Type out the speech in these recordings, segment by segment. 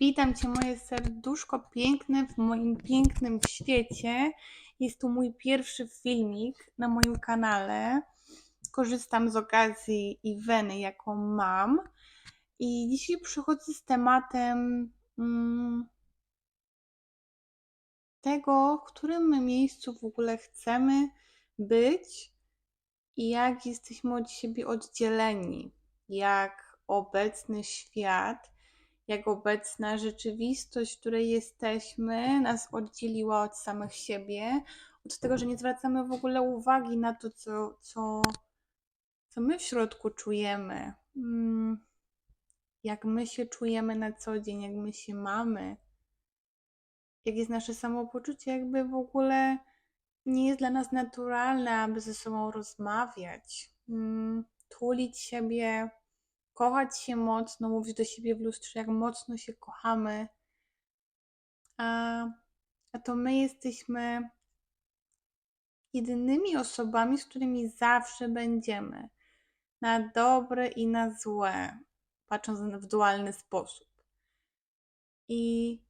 Witam Cię, moje serduszko piękne w moim pięknym świecie. Jest to mój pierwszy filmik na moim kanale. Korzystam z okazji i weny, jaką mam. I dzisiaj przychodzę z tematem mm, tego, w którym miejscu w ogóle chcemy być i jak jesteśmy od siebie oddzieleni. Jak obecny świat jak obecna rzeczywistość, w której jesteśmy, nas oddzieliła od samych siebie, od tego, że nie zwracamy w ogóle uwagi na to, co, co, co my w środku czujemy. Mm, jak my się czujemy na co dzień, jak my się mamy, jak jest nasze samopoczucie, jakby w ogóle nie jest dla nas naturalne, aby ze sobą rozmawiać, mm, tulić siebie, kochać się mocno, mówić do siebie w lustrze, jak mocno się kochamy. A, a to my jesteśmy jedynymi osobami, z którymi zawsze będziemy. Na dobre i na złe, patrząc w dualny sposób. I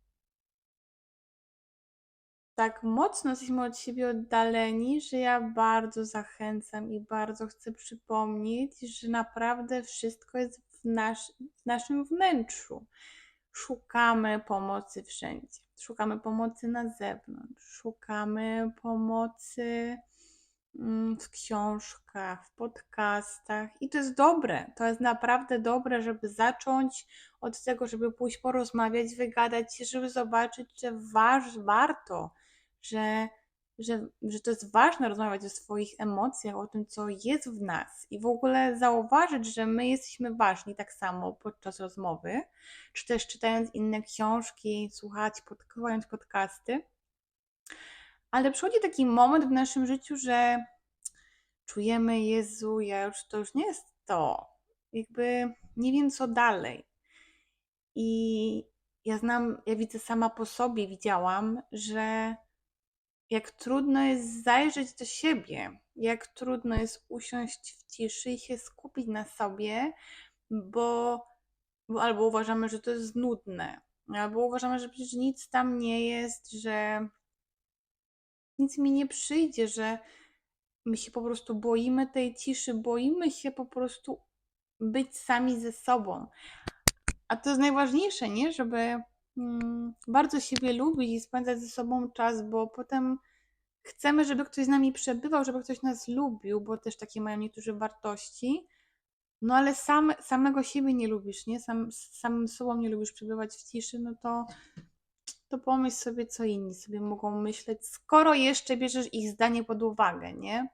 tak mocno jesteśmy od siebie oddaleni, że ja bardzo zachęcam i bardzo chcę przypomnieć, że naprawdę wszystko jest w, nasz, w naszym wnętrzu. Szukamy pomocy wszędzie. Szukamy pomocy na zewnątrz, szukamy pomocy mm, w książkach, w podcastach i to jest dobre. To jest naprawdę dobre, żeby zacząć od tego, żeby pójść porozmawiać, wygadać się, żeby zobaczyć, waż, warto że, że, że to jest ważne rozmawiać o swoich emocjach, o tym, co jest w nas i w ogóle zauważyć, że my jesteśmy ważni tak samo podczas rozmowy, czy też czytając inne książki, słuchać, pod, słuchając podcasty. Ale przychodzi taki moment w naszym życiu, że czujemy, Jezu, ja już to już nie jest to. Jakby nie wiem, co dalej. I ja znam, ja widzę sama po sobie, widziałam, że jak trudno jest zajrzeć do siebie, jak trudno jest usiąść w ciszy i się skupić na sobie, bo, bo albo uważamy, że to jest nudne, albo uważamy, że przecież nic tam nie jest, że nic mi nie przyjdzie, że my się po prostu boimy tej ciszy, boimy się po prostu być sami ze sobą. A to jest najważniejsze, nie? Żeby bardzo siebie lubić i spędzać ze sobą czas, bo potem chcemy, żeby ktoś z nami przebywał, żeby ktoś nas lubił, bo też takie mają niektórzy wartości. No ale sam, samego siebie nie lubisz, nie? Sam, samym sobą nie lubisz przebywać w ciszy, no to, to pomyśl sobie, co inni sobie mogą myśleć, skoro jeszcze bierzesz ich zdanie pod uwagę, nie?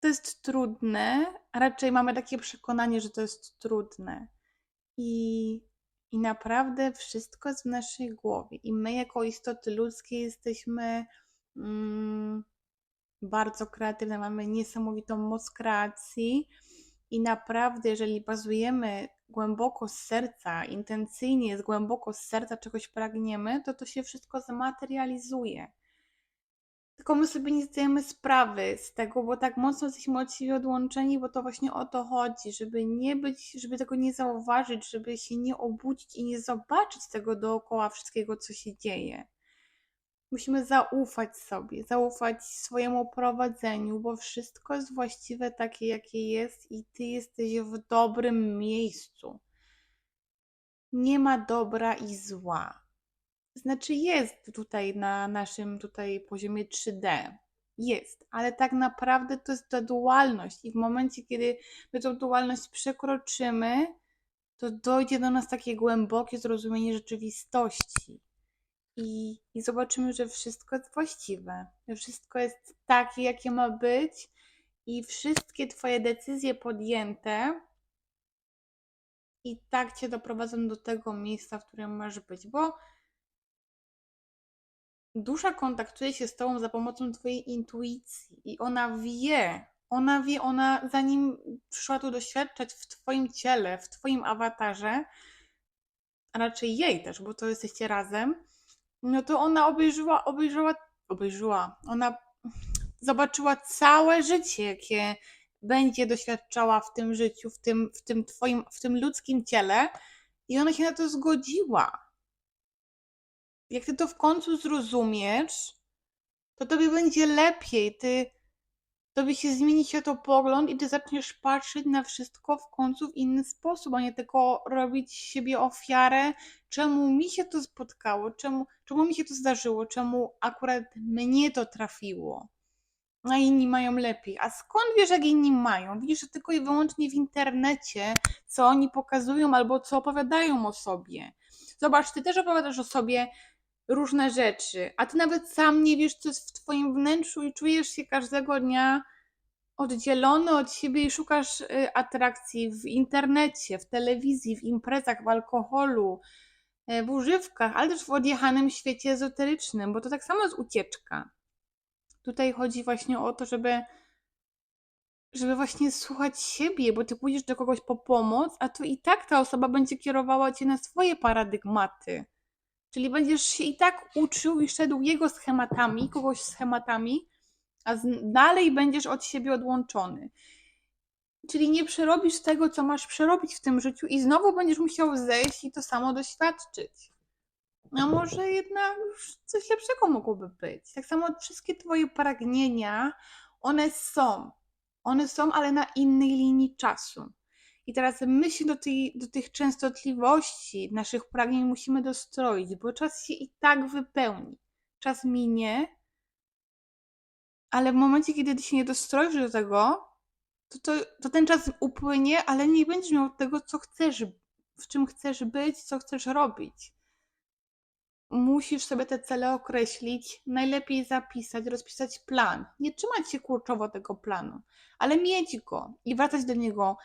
To jest trudne, a raczej mamy takie przekonanie, że to jest trudne. I i naprawdę wszystko jest w naszej głowie. I my, jako istoty ludzkie, jesteśmy mm, bardzo kreatywne, mamy niesamowitą moc kreacji. I naprawdę, jeżeli bazujemy głęboko z serca, intencyjnie, z głęboko z serca czegoś pragniemy, to to się wszystko zmaterializuje. Tylko my sobie nie zdajemy sprawy z tego, bo tak mocno jesteśmy od siebie odłączeni, bo to właśnie o to chodzi, żeby nie być, żeby tego nie zauważyć, żeby się nie obudzić i nie zobaczyć tego dookoła wszystkiego, co się dzieje. Musimy zaufać sobie, zaufać swojemu prowadzeniu, bo wszystko jest właściwe takie, jakie jest, i ty jesteś w dobrym miejscu. Nie ma dobra i zła. Znaczy jest tutaj na naszym tutaj poziomie 3D. Jest, ale tak naprawdę to jest ta dualność i w momencie, kiedy my tą dualność przekroczymy, to dojdzie do nas takie głębokie zrozumienie rzeczywistości. I, I zobaczymy, że wszystko jest właściwe, że wszystko jest takie, jakie ma być, i wszystkie Twoje decyzje podjęte i tak Cię doprowadzą do tego miejsca, w którym masz być. Bo dusza kontaktuje się z tobą za pomocą twojej intuicji i ona wie, ona wie, ona zanim przyszła tu doświadczać w twoim ciele, w twoim awatarze, a raczej jej też, bo to jesteście razem, no to ona obejrzyła, obejrzała, obejrzyła, ona zobaczyła całe życie, jakie będzie doświadczała w tym życiu, w tym, w tym twoim, w tym ludzkim ciele I ona się na to zgodziła. Jak ty to w końcu zrozumiesz, to tobie będzie lepiej. Ty, tobie się zmieni światopogląd i ty zaczniesz patrzeć na wszystko w końcu w inny sposób, a nie tylko robić siebie ofiarę, czemu mi się to spotkało, czemu, czemu mi się to zdarzyło, czemu akurat mnie to trafiło. A inni mają lepiej. A skąd wiesz, jak inni mają? Widzisz to tylko i wyłącznie w internecie, co oni pokazują albo co opowiadają o sobie. Zobacz, ty też opowiadasz o sobie różne rzeczy, a ty nawet sam nie wiesz, co jest w twoim wnętrzu i czujesz się każdego dnia oddzielony od siebie i szukasz y, atrakcji w internecie, w telewizji, w imprezach, w alkoholu, y, w używkach, ale też w odjechanym świecie ezoterycznym, bo to tak samo jest ucieczka. Tutaj chodzi właśnie o to, żeby żeby właśnie słuchać siebie, bo ty pójdziesz do kogoś po pomoc, a to i tak ta osoba będzie kierowała cię na swoje paradygmaty. Czyli będziesz się i tak uczył i szedł jego schematami, kogoś schematami, a dalej będziesz od siebie odłączony. Czyli nie przerobisz tego, co masz przerobić w tym życiu, i znowu będziesz musiał zejść i to samo doświadczyć. A może jednak już coś lepszego mogłoby być. Tak samo wszystkie Twoje pragnienia, one są. One są, ale na innej linii czasu. I teraz my się do, tej, do tych częstotliwości naszych pragnień musimy dostroić, bo czas się i tak wypełni. Czas minie, ale w momencie, kiedy ty się nie dostroisz do tego, to, to, to ten czas upłynie, ale nie będziesz miał tego, co chcesz, w czym chcesz być, co chcesz robić. Musisz sobie te cele określić, najlepiej zapisać, rozpisać plan. Nie trzymać się kurczowo tego planu, ale mieć go i wracać do niego.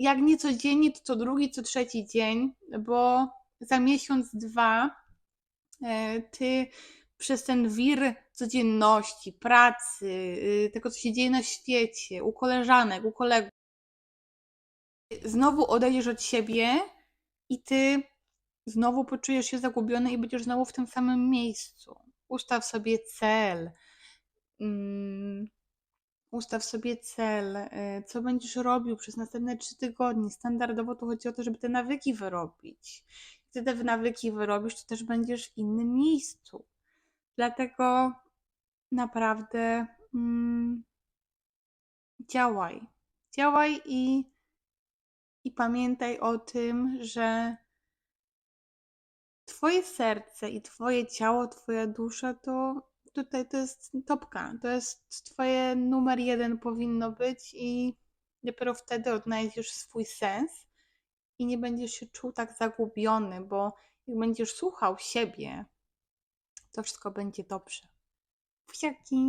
Jak nie codziennie, to co drugi, co trzeci dzień, bo za miesiąc, dwa e, ty przez ten wir codzienności, pracy, y, tego, co się dzieje na świecie, u koleżanek, u kolegów, znowu odejdziesz od siebie i ty znowu poczujesz się zagubiony i będziesz znowu w tym samym miejscu. Ustaw sobie cel. Ustaw sobie cel, y, co będziesz robił przez następne trzy tygodnie. Standardowo to chodzi o to, żeby te nawyki wyrobić. Gdy te nawyki wyrobisz, to też będziesz w innym miejscu. Dlatego naprawdę mm, działaj. Działaj i, i pamiętaj o tym, że Twoje serce i Twoje ciało, Twoja dusza to tutaj to jest topka. To jest Twoje numer jeden powinno być i dopiero wtedy odnajdziesz swój sens i nie będziesz się czuł tak zagubiony, bo jak będziesz słuchał siebie, to wszystko będzie dobrze. Buziaki.